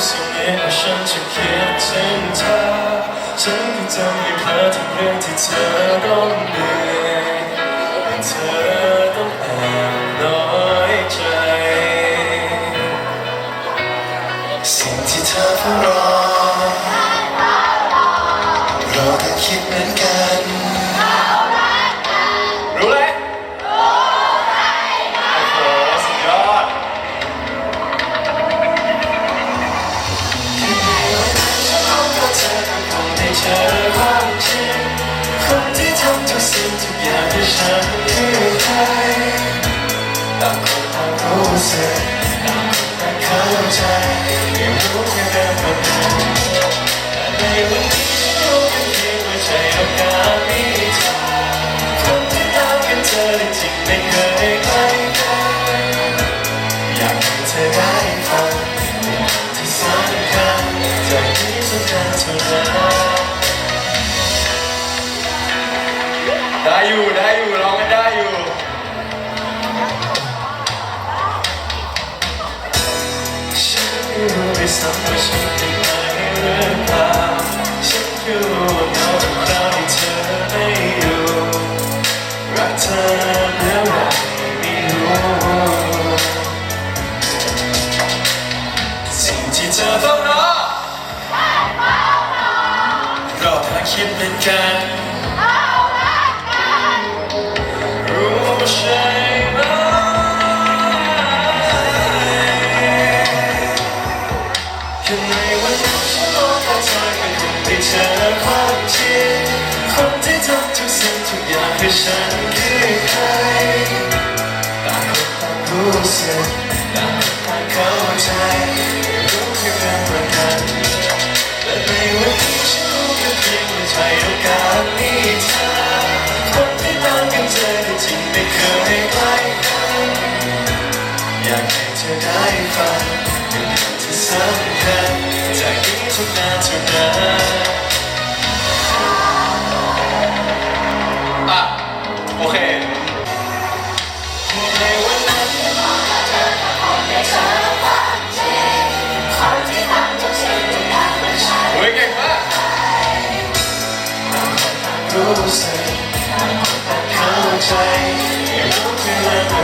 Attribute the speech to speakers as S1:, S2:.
S1: รู้สึกเองว่าฉันจะคิดถึงเธอฉันก็จะไม่เพลอทุกเรื่องที่เธอต้องเหนื่อยเธอต้องแอบน้อยใจ สิ่งที่เธอเฝ้ารอรอเธอคิดเหมือนกัน ทุกอย่างที่ฉันคือใครต่างคนต่างรู้สึกต่างคนต่างเข้าใจ ได้อยู่ได้อยู่ร้องกันได้อยู่ฉันไม่รู้ด้วยซ้ำว่าฉันเป็นใครหรือเปล่าฉันแค่รู้ว่าเหงาทุกคราวที่เธอไม่อยู่รักเธอแล้วไรไม่รู้สิ่งที่เธอต้องรอรอเธอคิดเหมือนกันรู้ใช่ไหมแค่ในวันนี้ฉันมองตาเธอก็คงได้เจอความจริงคนกสิ่ ฉันคือใครต่างคนต่างรู้สึกต่างคนต่างเข้าใจ ไม่เคยใกล้กันอยากให้เธอได้ฟังเป็นคำที่สำคัญจากนี้ทุกนานเท่านั้นอะโอเคในวันนั้นเฮ้ยเก่งมากรู้สึก ไม่